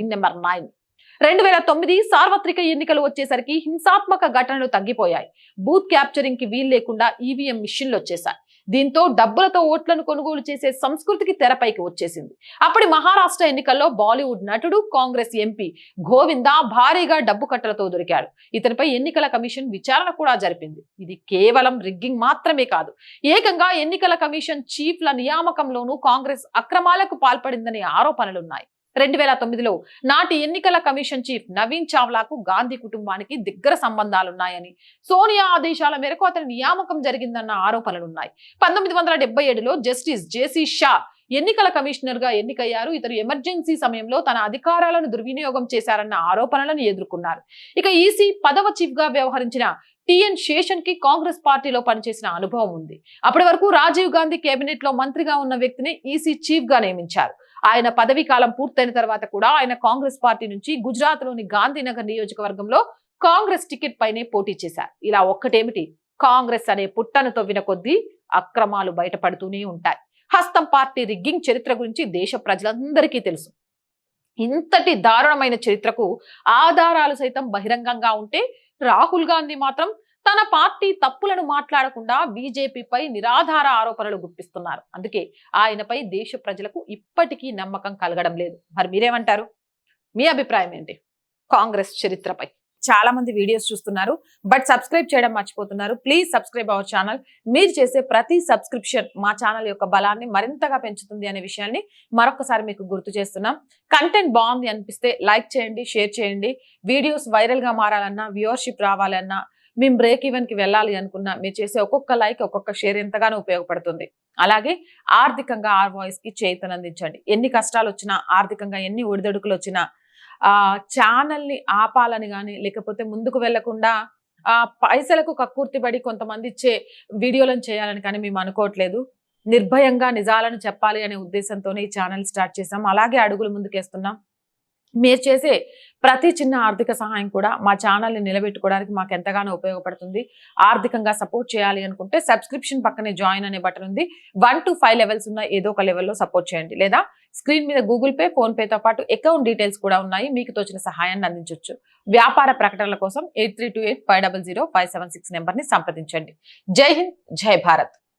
Number nine. రెండు వేల తొమ్మిది సార్వత్రిక ఎన్నికలు వచ్చేసరికి హింసాత్మక ఘటనలు తగ్గిపోయాయి. బూత్ క్యాప్చరింగ్కి వీలు లేకుండా ఈవీఎం మిషన్లు వచ్చేసాయి దీంతో డబ్బులతో ఓట్లను కొనుగోలు చేసే సంస్కృతికి తెరపైకి వచ్చేసింది. అప్పటి మహారాష్ట్ర ఎన్నికల్లో బాలీవుడ్ నటుడు కాంగ్రెస్ ఎంపీ గోవింద భారీగా డబ్బు కట్టలతో దొరికాడు. ఇతనిపై ఎన్నికల కమిషన్ విచారణ కూడా జరిపింది. ఇది కేవలం రిగ్గింగ్ మాత్రమే కాదు. ఏకంగా ఎన్నికల కమిషన్ చీఫ్ల నియామకంలోనూ కాంగ్రెస్ అక్రమాలకు పాల్పడిందనే ఆరోపణలున్నాయి. రెండు వేల తొమ్మిదిలో నాటి ఎన్నికల కమిషన్ చీఫ్ నవీన్ చావ్లాకు గాంధీ కుటుంబానికి దగ్గర సంబంధాలున్నాయని సోనియా ఆదేశాల మేరకు అతని నియామకం జరిగిందన్న ఆరోపణలున్నాయి. పంతొమ్మిది వందల డెబ్బై ఏడులో జస్టిస్ జేసీ షా ఎన్నికల కమిషనర్గా ఎన్నికయ్యారు. ఇతరు ఎమర్జెన్సీ సమయంలో తన అధికారాలను దుర్వినియోగం చేశారన్న ఆరోపణలను ఎదుర్కొన్నారు. ఇక ఈసీ పదవ చీఫ్గా వ్యవహరించిన టిఎన్ శేషన్కి కాంగ్రెస్ పార్టీలో పనిచేసిన అనుభవం ఉంది. అప్పటి వరకు రాజీవ్ గాంధీ కేబినెట్లో మంత్రిగా ఉన్న వ్యక్తిని ఈసీ చీఫ్గా నియమించారు. ఆయన పదవీ కాలం పూర్తయిన తర్వాత కూడా ఆయన కాంగ్రెస్ పార్టీ నుంచి గుజరాత్లోని గాంధీనగర్ నియోజకవర్గంలో కాంగ్రెస్ టికెట్ పైనే పోటీ చేశారు. ఇలా ఒక్కటేమిటి? కాంగ్రెస్ అనే పుట్టను తవ్విన కొద్దీ అక్రమాలు బయటపడుతూనే ఉంటాయి. హస్తం పార్టీ రిగ్గింగ్ చరిత్ర గురించి దేశ ప్రజలందరికీ తెలుసు. ఇంతటి దారుణమైన చరిత్రకు ఆధారాలు సైతం బహిరంగంగా ఉంటే రాహుల్ గాంధీ మాత్రం తన పార్టీ తప్పులను మాట్లాడకుండా బీజేపీపై నిరాధార ఆరోపణలు గుప్పిస్తున్నారు. అందుకే ఆయనపై దేశ ప్రజలకు ఇప్పటికీ నమ్మకం కలగడం లేదు. మరి మీరేమంటారు? మీ అభిప్రాయం ఏంటి? కాంగ్రెస్ చరిత్రపై. చాలా మంది వీడియోస్ చూస్తున్నారు బట్ సబ్స్క్రైబ్ చేయడం మర్చిపోతున్నారు. ప్లీజ్ సబ్స్క్రైబ్ అవర్ ఛానల్ మీరు చేసే ప్రతి సబ్స్క్రిప్షన్ మా ఛానల్ యొక్క బలాన్ని మరింతగా పెంచుతుంది అనే విషయాన్ని మరొకసారి మీకు గుర్తు చేస్తున్నాం. కంటెంట్ బాగుంది అనిపిస్తే లైక్ చేయండి షేర్ చేయండి. వీడియోస్ వైరల్గా మారాలన్నా వ్యూవర్షిప్ రావాలన్నా మేము బ్రేక్ ఈవెన్కి వెళ్ళాలి అనుకున్నా మీరు చేసే ఒక్కొక్క లైక్ ఒక్కొక్క షేర్ ఎంతగానో ఉపయోగపడుతుంది. అలాగే ఆర్థికంగా ఆర్ వాయిస్కి చేతనందించండి ఎన్ని కష్టాలు వచ్చినా ఆర్థికంగా ఎన్ని ఒడిదొడుకులు వచ్చినా ఆ ని ఆపాలని కానీ లేకపోతే ముందుకు వెళ్ళకుండా ఆ పైసలకు కక్కుర్తిపడి కొంతమంది ఇచ్చే వీడియోలను చేయాలని కానీ మేము అనుకోవట్లేదు. నిర్భయంగా నిజాలను చెప్పాలి అనే ఉద్దేశంతోనే ఈ ఛానల్ స్టార్ట్ చేసాం అలాగే అడుగులు ముందుకేస్తున్నాం. మీరు చేసే ప్రతి చిన్న ఆర్థిక సహాయం కూడా మా ఛానల్ని నిలబెట్టుకోవడానికి మాకు ఎంతగానో ఉపయోగపడుతుంది. ఆర్థికంగా సపోర్ట్ చేయాలి అనుకుంటే సబ్స్క్రిప్షన్ పక్కనే జాయిన్ అనే బటన్ ఉంది. వన్ టు ఫైవ్ లెవెల్స్ ఉన్న ఏదో ఒక లెవెల్లో సపోర్ట్ చేయండి. లేదా స్క్రీన్ మీద గూగుల్ పే ఫోన్ పేతో పాటు అకౌంట్ డీటెయిల్స్ కూడా ఉన్నాయి. మీకు తోచిన సహాయాన్ని అందించవచ్చు వ్యాపార ప్రకటనల కోసం eight three two eight five double zero five seven six నెంబర్ని సంప్రదించండి. జై హింద్ జై భారత్.